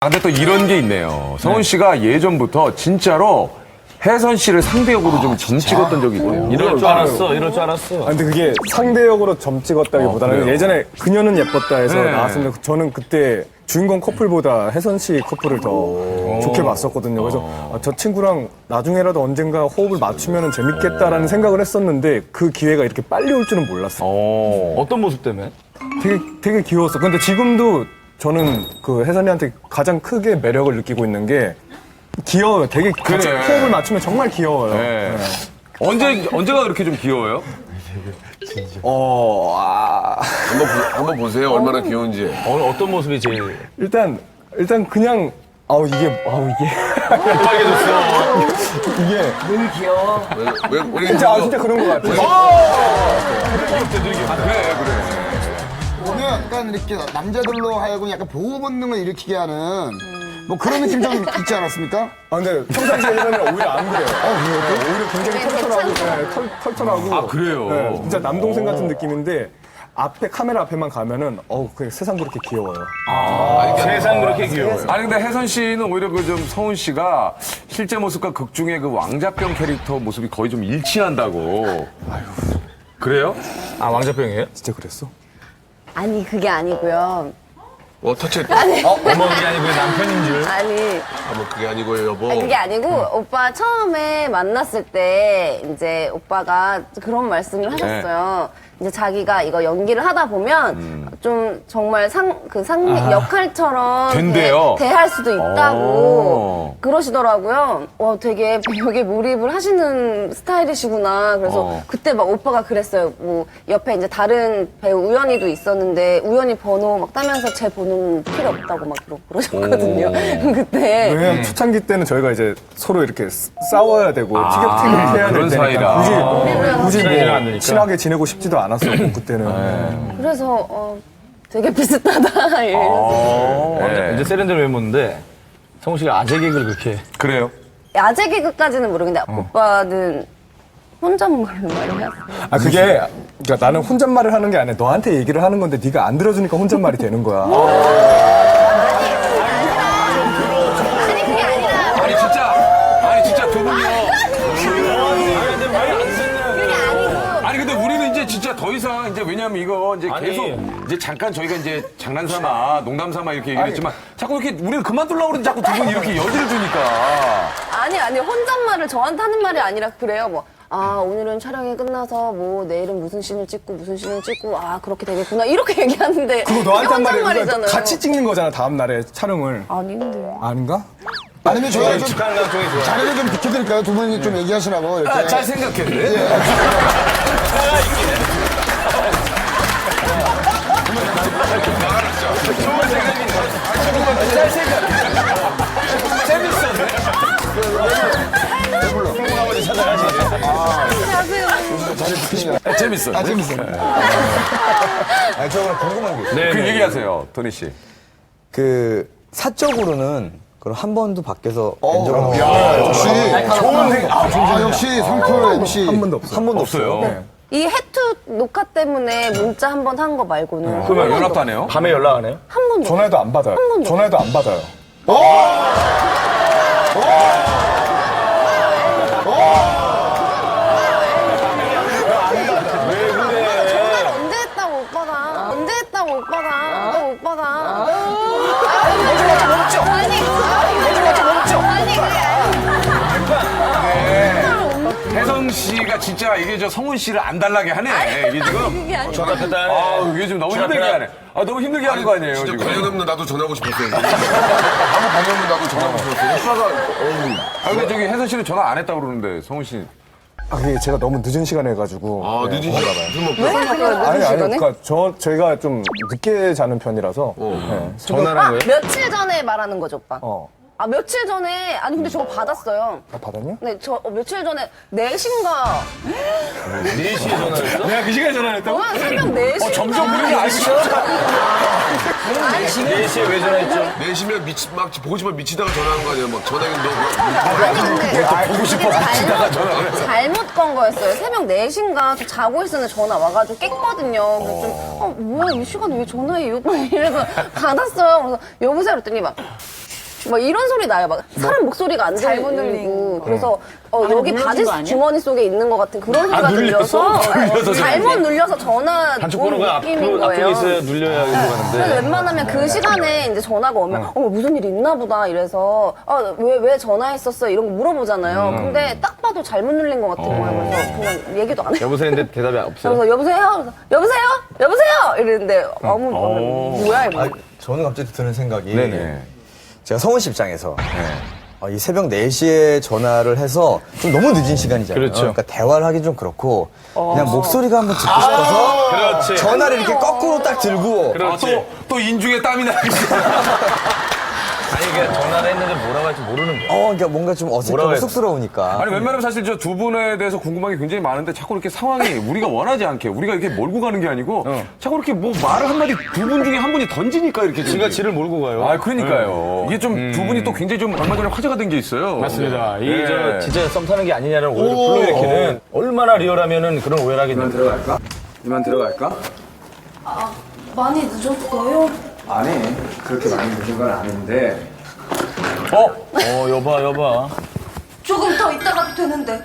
아, 근데 또 이런 게 있네요. 성훈 씨가 예전부터 진짜로 혜선 씨를 상대역으로 좀 점 찍었던 적이 있대요. 이럴 줄 알았어, 이럴 줄 알았어. 아, 근데 그게 상대역으로 점 찍었다기보다는 어, 그래요? 예전에 그녀는 예뻤다 해서 네. 나왔었는데 저는 그때 주인공 커플보다 혜선 씨 커플을 더 좋게 봤었거든요. 그래서 아, 저 친구랑 나중에라도 언젠가 호흡을 맞추면 재밌겠다라는 생각을 했었는데 그 기회가 이렇게 빨리 올 줄은 몰랐어요. 어. 어떤 모습 때문에? 되게 되게 귀여웠어. 근데 지금도 저는 그 혜선이한테 가장 크게 매력을 느끼고 있는 게 귀여워요. 되게 같이 그래. 호흡을 맞추면 정말 귀여워요. 네. 언제, 언제가 그렇게 좀 귀여워요? 어, 아, 한번, 보- 한번 보세요. 얼마나 귀여운지. 어, 어떤 모습이 제일 일단 일단 그냥 아우 이게 아우 이게 빨개졌어? 이게 왜, 왜, 왜 이렇게 진짜 아? 진짜 그런 것 같아요. 그래, 그래. 오늘 약간 이렇게 남자들로 하여금 약간 보호 본능을 일으키게 하는 뭐 그런 느낌 좀 있지 않았습니까? 아 근데 평상시에 이러면 오히려 안 그래요. 네, 오히려 굉장히 털털하고 네, 털, 털털하고. 아, 그래요? 네, 진짜 남동생 같은 느낌인데 앞에 카메라 앞에만 가면은 어우 그냥 세상 그렇게 귀여워요. 세상 그렇게 귀여워요. 아니, 근데 혜선 씨는 오히려 그좀 성훈 씨가 실제 모습과 극 중에 그 왕자병 캐릭터 모습이 거의 좀 일치한다고. 그래요? 아, 왕자병이에요? 진짜 그랬어? 아니 그게 아니고요. 어, 터치. 어머니 아니고 남편인 줄. 아니 아, 뭐 그게 아니고요, 여보. 아니, 그게 아니고 오빠 처음에 만났을 때 이제 오빠가 그런 말씀을 하셨어요. 이제 자기가 이거 연기를 하다 보면 좀 정말 상 그 상미 역할처럼 된대요. 대, 할 수도 있다고 어. 그러시더라고요. 와 되게 배역에 몰입을 하시는 스타일이시구나. 그래서 어. 그때 막 오빠가 그랬어요. 뭐 옆에 이제 다른 배우 우연이도 있었는데 우연이 번호 막 따면서 제 번호는 필요 없다고 막 그러- 그러셨거든요. 그때 왜냐면 초창기 때는 저희가 이제 서로 이렇게 싸- 싸워야 되고 티격태격 해야 아, 그런 될 때니까 사이라. 굳이 굳이 친해지면 안뭐 되니까. 친하게 지내고 싶지도 않았었고 그때는. 네. 그래서 어, 되게 비슷하다 이러면서 네. 이제 세련된 외모인데 성우 씨가 아재 개그를 그렇게. 그래요? 아재 개그까지는 모르겠는데 오빠는 혼잣말로 많이 하세요. 아 그게 그러니까 나는 혼잣말을 하는 게 아니라 너한테 얘기를 하는 건데 네가 안 들어주니까 혼잣말이 되는 거야. 이상 이제 왜냐면 이거 이제 아니. 계속 이제 잠깐 저희가 이제 장난삼아 농담삼아 이렇게 얘기했지만 자꾸 이렇게 우리는 그만두려고 그러는데 자꾸 두 분 이렇게 여지를 주니까 아니 아니 혼잣말을 저한테 하는 말이 아니라 그래요 뭐. 아 오늘은 촬영이 끝나서 뭐 내일은 무슨 씬을 찍고 무슨 씬을 찍고 아 그렇게 되겠구나 이렇게 얘기하는데 그거 너한테 한 말이 혼잣말이잖아요. 같이 찍는 거잖아 다음 날에 촬영을. 아닌데. 아닌가? 아니면 저희가 좀 축하한다, 쪽이 좋아. 자리를 좀 비켜드릴까요? 두 분이 좀 얘기하시라고 이렇게. 잘 생각 했네 아, 재밌어 아 재밌어요. 아니, 저 그럼 궁금한 게. 네. 그 얘기하세요 토니 씨 그, 사적으로는 그럼 한 번도 밖에서 없어요. 야, 역시 좋은 생. 아, 역시 상표 MC. 한 번도 없어. 한 번도 없어요 없어요. 이 해투 녹화 때문에 문자 한 번 한 거 말고는 그러면 연락도 안 해요? 밤에 연락 안 해요? 한 번도 전화해도 안 받아요. 번도 전화해도 안 받아요. 전화 진짜 이게 저 성훈 씨를 안 달라게 하네 이게 지금 그게 아니고 아 이게 지금 너무 힘들게 하네 아 너무 힘들게 하는 거 아니에요 진짜 지금 관련 없는 나도 전화하고 싶었어요. 아무 관련 없는 나도 전화하고 싶었어요. 오빠가, 어우. 아 근데 저기 혜선 씨는 전화 안 했다 고 그러는데 성훈 씨 아, 그게 제가 너무 늦은 시간에 해가지고. 아, 늦은 시간. 술 먹고. 왜 그래요? 아니, 아니, 시간에? 그니까 저, 저희가 좀 늦게 자는 편이라서. 네. 전화를 아, 한 거예요? 며칠 전에 말하는 거죠, 오빠? 어. 아, 며칠 전에, 아니, 근데 저거 받았어요. 아, 받았냐? 네, 저 어, 며칠 전에 4시인가. 4시에 전화했어? 내가 그 시간에 전화했다고? 아, 새벽 4시. 점점 우리는 알기 시작하죠 4시에 왜 전화했죠? 내시면 미치, 막 보고 싶어 미치다가 전화한 거 아니야? 막 전화기 너. 뭐- 보고 싶어 미치다가 전화 잘못 건 거였어요. 새벽 4시인가 저 자고 있었는데 전화 와가지고 깼거든요. 그래서 좀, 어, 뭐야, 이 시간에 왜 전화해? 요 이래서 받았어요. 그래서 여보세요? 그랬더니 막, 막 이런 소리 나요. 막 사람 목소리가 안 잘못 들리고 그래서 어, 안에 여기 눌러진 바지 거 아니야? 주머니 속에 있는 것 같은 그런 소리가 아? 들려서 눌려서 잘못 눌려서 전화 단축 온 번호가 느낌인 앞으로 앞쪽에 거예요. 있어야 눌려야 그래서 가는데. 웬만하면 그 시간에 이제 전화가 오면 어, 무슨 일 있나 보다 이래서 아, 왜, 왜 전화했었어 이런 거 물어보잖아요. 근데 딱 봐도 잘못 눌린 것 같은 거예요. 그래서 그냥 얘기도 안 해요. 여보세요 했는데 대답이 없어요. 그래서 여보세요? 여보세요? 여보세요? 이랬는데 아무 뭐야 이거. 아, 저는 갑자기 드는 생각이 네네. 제가 성훈 씨 입장에서 어, 이 새벽 4시에 전화를 해서 좀 너무 늦은 시간이잖아요. 그렇죠. 러니까 대화를 하기 좀 그렇고 그냥 목소리가 한번 듣고 싶어서 그렇지. 전화를 이렇게 거꾸로 딱 들고 그렇지. 또, 또 인중에 땀이 나기 아니 그냥 전화를 했는데 뭐라고 할지 모르는 거야. 어, 그러니까 뭔가 좀 어색하고 쑥스러우니까. 아니 웬만하면 사실 저 두 분에 대해서 궁금한 게 굉장히 많은데 자꾸 이렇게 상황이 우리가 원하지 않게 우리가 이렇게 몰고 가는 게 아니고 자꾸 이렇게 뭐 말을 한마디 두 분 중에 한 분이 던지니까 이렇게 지가 지를 몰고 가요. 아 그러니까요 이게 좀 두 분이 또 굉장히 좀 얼마 전에 화제가 된 게 있어요 맞습니다. 이 네. 저 진짜 썸 타는 게 아니냐는 오해를 불러일으키는 얼마나 리얼하면은 그런 오해를 하겠냐. 들어갈까? 이만 들어갈까? 많이 늦었어요? 아니 그렇게 많이 늦은 건 아닌데 어? 어 여봐 여봐. 조금 더 있다가도 되는데.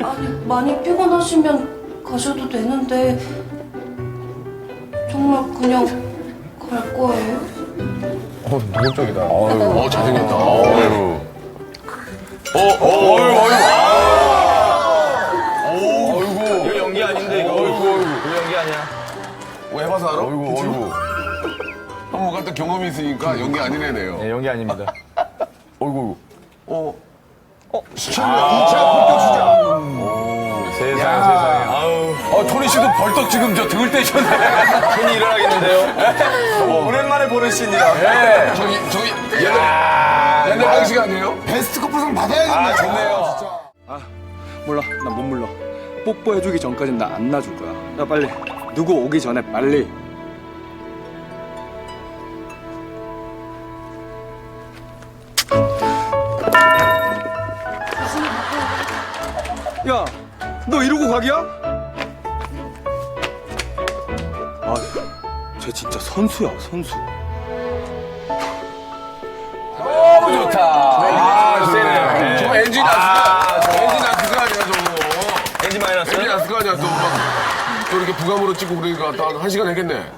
아니, 많이 피곤하시면 가셔도 되는데. 정말 그냥 갈 거예요? 어 노골적이다. 어, 잘생겼다. 어휴 어, 어, 어휴, 어휴. 갔다 경험이 있으니까 연기 아닌 애네요. 네, 연기 아닙니다. 어이구. 어, 세상에 세상에. 아우 어, 토니 씨도 벌떡 지금 저 등을 떼셨네. 손이 일어나겠는데요. 오랜만에 보는 씬이라. 네. 저기, 저기, 옛날, 옛날 방식 아니에요? 베스트 커플상 받아야겠네. 아, 좋네요. 진짜. 몰라 나못 물러 뽀뽀해주기 전까진 나 안 놔줄 거야 야 빨리 누구 오기 전에 빨리 너 이러고 가기야? 아 쟤 진짜 선수야 선수 너무 좋다. 아, 세네요. 저 엔진 안 쓰가, 엔진 안 쓰가 아니야, 저거. 엔지 마이너스. 엔진 안 쓰가 아니야, 또 막. 또 이렇게 부감으로 찍고 그러니까 딱 한 시간 했겠네.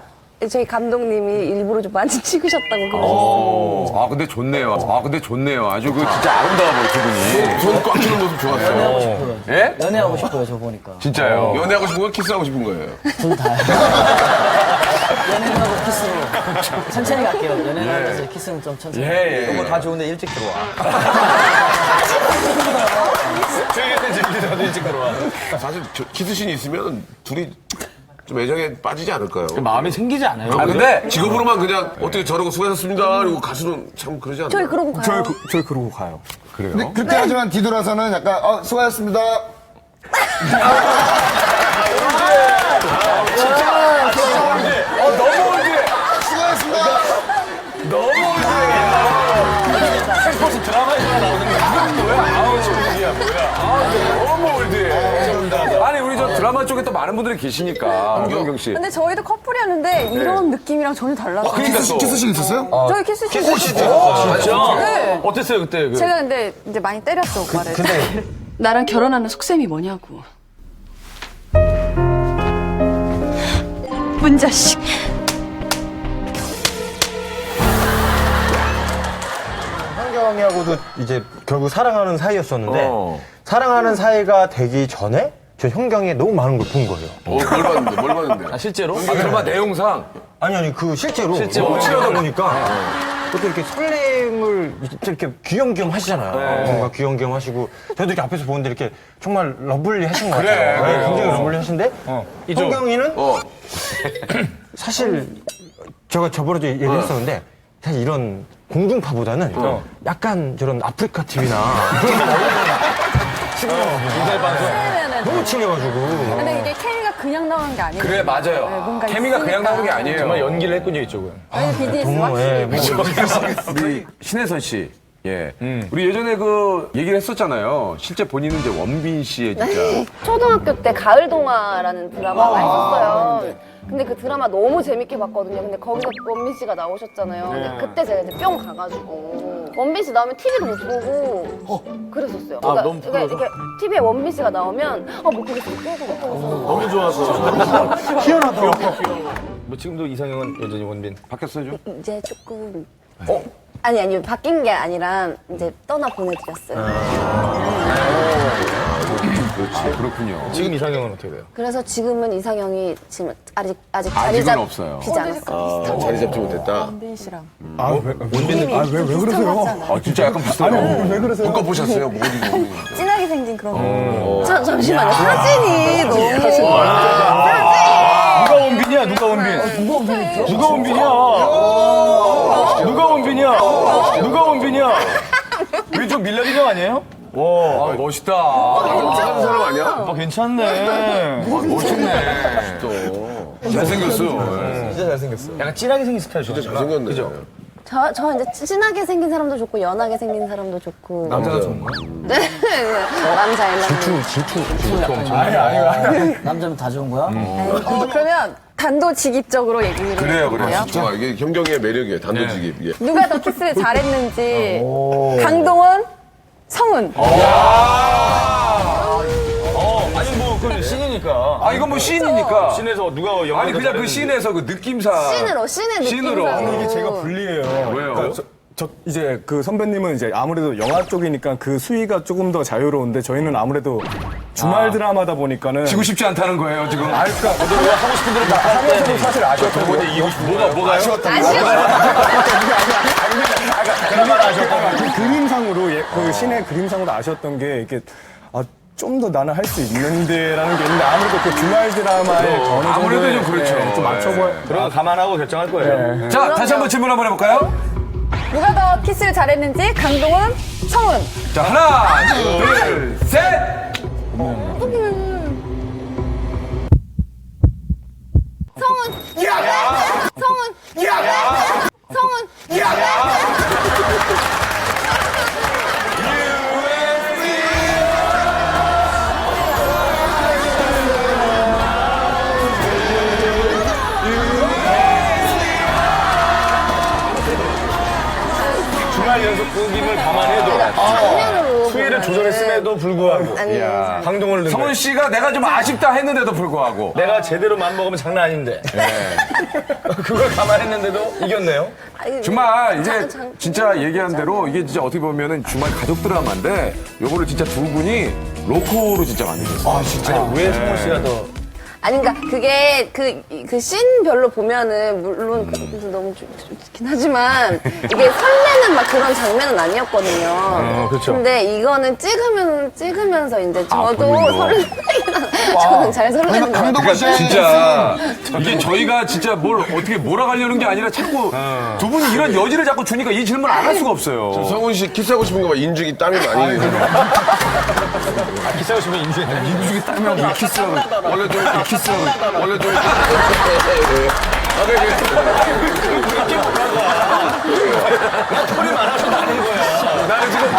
저희 감독님이 일부러 좀 많이 찍으셨다고 그러셨어요. 어, 아, 근데 좋네요. 아, 근데 좋네요. 아주 그 진짜 아름다워 보여, 두 분이. 손꽉 쥐는 모습 좋았어요. 예? 연애하고 싶어요, 저 보니까. 진짜요. 연애하고 싶은 거야? 키스하고 싶은 거예요? 연애하고 키스로. 천천히 갈게요. 연애하면서 키스는 좀 천천히. 예, 예. 너무 다 좋은데 일찍 들어와. 저희한테 재밌게 저도 일찍 들어와. 사실 저 키스신이 있으면 둘이 좀 애정에 빠지지 않을까요? 마음이 생기지 않아요. 아, 근데 직업으로만 그냥 어떻게 저러고 수고하셨습니다. 그리고 가수는 참 그러지 않나요? 저희 그러고 가요. 저희, 그, 저희 그러고 가요. 그래요? 근데 그때 하지만 뒤돌아서는 약간 어. 수고하셨습니다. 드라마 쪽에 또 많은 분들이 계시니까. 김경 씨. 근데 저희도 커플이었는데 이런 느낌이랑 전혀 달라서. 그러니까 또. 키스신 있었어요? 저희 키스 씬 진짜? 네. 어땠어요 그때? 그... 제가 근데 이제 많이 때렸죠 오빠를. 나랑 결혼하는 속셈이 뭐냐고. 문자식. 현경이하고도 이제 결국 사랑하는 사이였었는데 어. 사랑하는 사이가 되기 전에 저 현경이 너무 많은 걸 본 거예요. 어, 뭘 봤는데, 뭘 봤는데. 아 실제로? 아, 드라마 내용상. 아니 아니 그 실제로 실제로? 너무 친하다 보니까 그것도 이렇게 설렘을 이렇게 귀염귀염 하시잖아요. 뭔가 귀염귀염 하시고 저도 이렇게 앞에서 보는데 이렇게 정말 러블리 하신 것 같아요. 네, 굉장히 러블리 하신데 이쪽. 현경이는 어, 사실 제가 저번에도 얘기했었는데 사실 이런 공중파보다는 약간 저런 아프리카 TV나 너무 친해가지고 근데 이게 케미가 그냥 나오는 게 아니에요. 그래, 맞아요. 뭔가 케미가 그냥 있으니까. 나오는 게 아니에요. 정말 연기를 했군요 이쪽은. 저희 BTS 너무 예, 확실히. 뭐 우리 신혜선 씨. 예. 우리 예전에 그 얘기를 했었잖아요. 실제 본인은 이제 원빈 씨의 진짜. 초등학교 때 가을 동화라는 드라마가 있었어요. 근데 그 드라마 너무 재밌게 봤거든요. 근데 거기서 원빈 씨가 나오셨잖아요. 근데 그때 제가 이제 뿅 가가지고 원빈 씨 나오면 TV도 못 보고 그랬었어요. 그러니까, 너무 그러니까 이렇게 TV에 원빈 씨가 나오면 아 못 보겠어, 못 보겠어. 너무 좋아서. 뭐 지금도 이상형은 여전히 원빈. 바뀌었어요 좀? 이제 조금 어? 아니 아니 바뀐 게 아니라 이제 떠나 보내드렸어요. 아, 그렇군요. 지금 이상형은 어떻게 돼요? 그래서 지금은 이상형이 지금 아직 아직 자리 아직은 잡 없어요. 비지 않았어요. 자리 잡지 못했다. 원빈 씨랑. 아, 왜, 원빈, 아, 왜, 왜 그러세요? 아 진짜 약간 비슷하다. 왜 그러세요? 묶어 보셨어요? 뭐 어디 진하게 생긴 그런. 자, 잠시만요. 사진이 너무 누가 원빈이야? 누가 원빈? 누가 원빈이야? 누가 원빈이야? 누가 원빈이야? 왼쪽 밀라딘 형 아니에요? 와, 아, 멋있다. 하는 사람 아니야? 오빠 괜찮네. 멋있네. 또 잘생겼어. 진짜 잘생겼어. 약간 진하게 생긴 스타일 좋아. 진짜 잘생겼네. 그죠? 저, 저 이제 진하게 생긴 사람도 좋고 연하게 생긴 사람도 좋고 남자가 좋은 거야? 네, 남자 연하 남자는 다 좋은 거야? 어, 그러면 단도직입적으로 얘기를 그래요, 그래요. 진짜 이게 경경의 매력이에요. 단도직입. 이게. 누가 더 키스를 잘했는지 강동원, 성은. 어, 아니 뭐그 신이니까. 아 이건 뭐 씬이니까. 신에서 누가 영화 아니 그냥 그 씬에서 그 느낌상. 씬으로 씬의 씬으로. 느낌상 이게 제가 불리해요. 왜요? 그러니까 저, 저 이제 그 선배님은 이제 아무래도 영화 쪽이니까 그 수위가 조금 더 자유로운데 저희는 아무래도 주말 드라마다 보니까는 지고 싶지 않다는 거예요 지금. 아, 그러니까 하고 싶은 대로 다 하면서도 사실 아쉬웠던 거지 이기고 싶은 뭐가 뭐가요? 그 그림상으로 예, 그 신의 그림상으로 아셨던 게 이게 아, 좀 더 나는 할 수 있는데라는 게 있는데 아무래도 그 주말 드라마에 어느 정도 아무래도 좀 그렇죠. 좀 맞춰볼 그런 거 감안하고 결정할 거예요. 자 다시 한번 질문 한번 해볼까요? 누가 더 키스를 잘했는지 강동원, 성은. 자 하나 둘 셋. 성은 성은 성은 주말 넣은 성훈. 씨가 내가 좀 아쉽다 했는데도 불구하고. 내가 제대로 맘 먹으면 장난 아닌데 그걸 감안했는데도 이겼네요. 아니, 정말 이제 장- 장- 진짜 얘기한 대로 이게 진짜 어떻게 보면은 주말 가족 드라마인데 요거를 진짜 두 분이 로코로 진짜 만드셨어요. 아 진짜. 왜 성훈 씨가 더 아니 그러니까 그게 그 그 씬별로 보면은 물론 그, 너무 좀, 좀 좋긴 하지만 이게 설레는 막 그런 장면은 아니었거든요. 그렇죠. 근데 이거는 찍으면 찍으면서 이제 저도 본인도. 설레긴 저는 잘 설레는 거 같아요. 강동원 씨. 진짜 이게 저희가 진짜 뭘 어떻게 몰아가려는 게 아니라 자꾸 두 분이 이런 여지를 자꾸 주니까 이 질문 안 할 수가 없어요. 성훈 씨 키스하고 싶은 거 봐. 인중이 땀이 많이 흘려. 기싸우시면 인생 이중에 따면 이 키스하고 원래 좀 키스하고 원래 많아서 나는 거야. 나는 지금